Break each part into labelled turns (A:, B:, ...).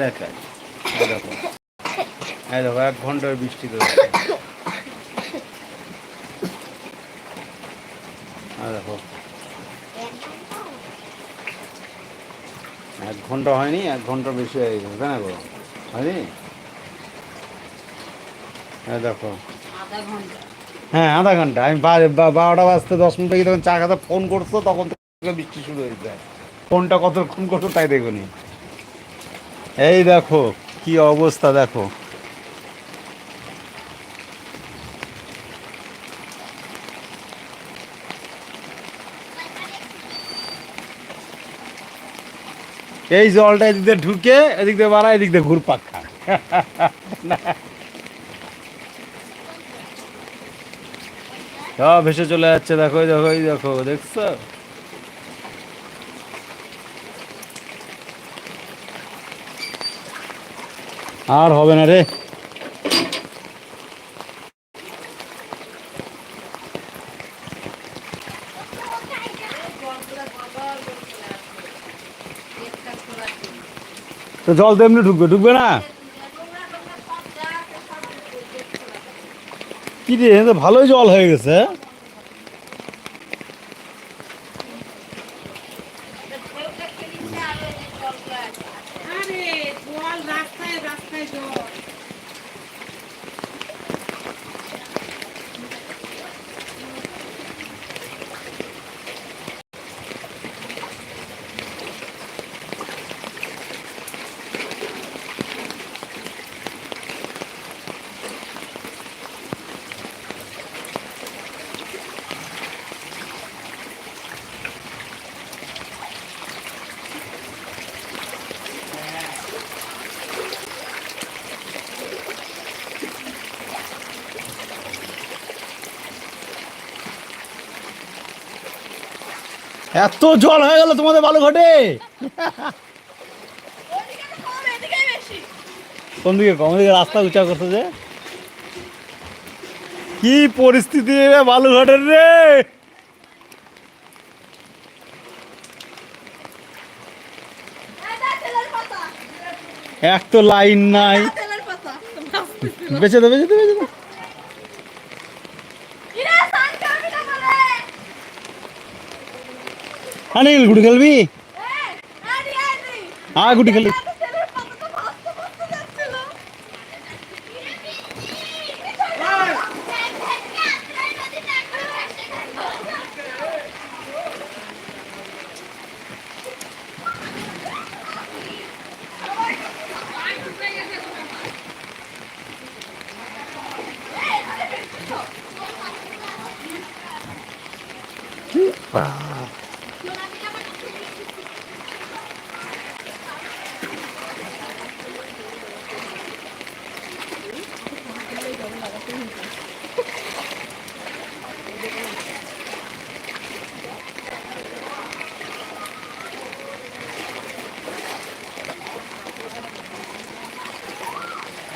A: দেখো। এই দেখো এক ঘণ্টার বৃষ্টি করে দেখো। এক ঘণ্টা হয়নি এক ঘণ্টা বেশি হয়ে গেছে তাই না গো? হয়নি? হ্যাঁ দেখো। হ্যাঁ আধা ঘণ্টা। আমি বারোটা বাজতে দশ মিনিট আগে তখন চা খাতে ফোন করছ তখন বৃষ্টি শুরু হয়ে যায় ফোনটা কতক্ষণ করছ তাই দেখুনি। এই দেখো, কি অবস্থা দেখো। এই জলটা এদিক দিয়ে ঢুকে, এদিক দিয়ে বাড়া, এদিক দিয়ে ঘুর পাখা সব ভেসে চলে যাচ্ছে, দেখো দেখো দেখো, দেখছ? আর হবে না রে। তো জল তো এমনি ঢুকবে ঢুকবে না? কি রে ভালোই জল হয়ে গেছে হ্যাঁ?
B: আরে জল রাস্তায় রাস্তায় জল
A: এত জল হয়ে গেল তোমাদের বালুঘাটে। কোন দিকে কম দিকে রাস্তা উঁচা করতে যে? কি পরিস্থিতি রে বালুঘাটের রে? এক তো লাইন নাই। বেঁচে দে বেঁচে দে বেঁচে দে। অনিল গুটি খেলবি হ্যাঁ গুটি খেলবি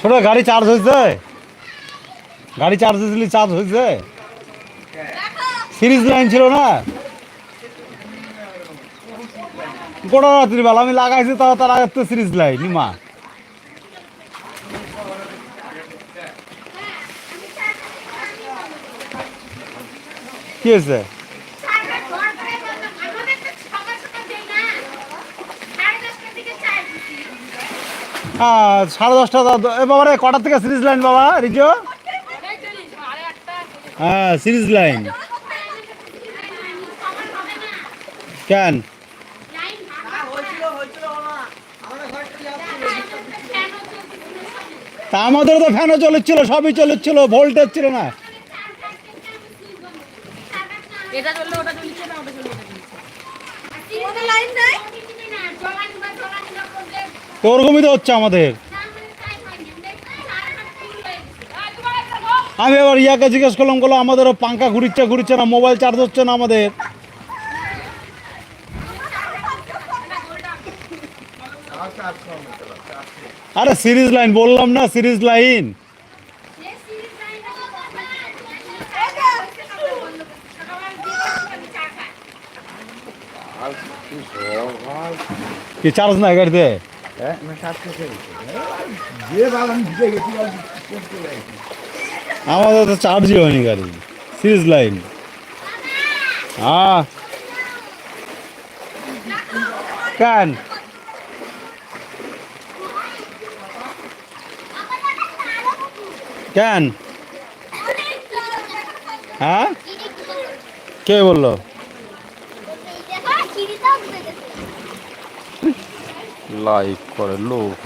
A: ছোট গাড়ি চার্জ হয়েছে। গাড়ি চার্জ হয়েছিল চার্জ হয়েছে। সিরিজ লাইন ছিল না? গোটা রাত্রি বেলা আমি লাগাইছি তারা তার আগে তো সিরিজ লাইন, নিমা। কি হয়েছে? হ্যাঁ সাড়ে দশটা বাবা কটার থেকে সিরিজ লাইন বাবা, রিজো? হ্যাঁ সিরিজ লাইন। কেন? তা আমাদের তো ফ্যানও চলেছিল, সবই চলেছিল, ভোল্টেজ ছিল না।
B: এটা চললে ওটা চলছে না ওটা চললে ওটা চলছে
A: তো ওরকমই তো হচ্ছে আমাদের। আমি এবার ইয়াকে জিজ্ঞেস করলাম বলো আমাদেরও পাঙ্খা ঘুরিচ্ছে ঘুরিচ্ছে না মোবাইল চার্জ হচ্ছে না আমাদের? আরে সিরিজ লাইন বললাম না সিরিজ লাইন কি চার্জ নাই গাড়িতে? হ্যাঁ আমাদের তো চার্জই হয়নি গাড়ি। Series line. হ্যাঁ কেন। কেন। হ্যাঁ? কে বলল? লাইক করে লোক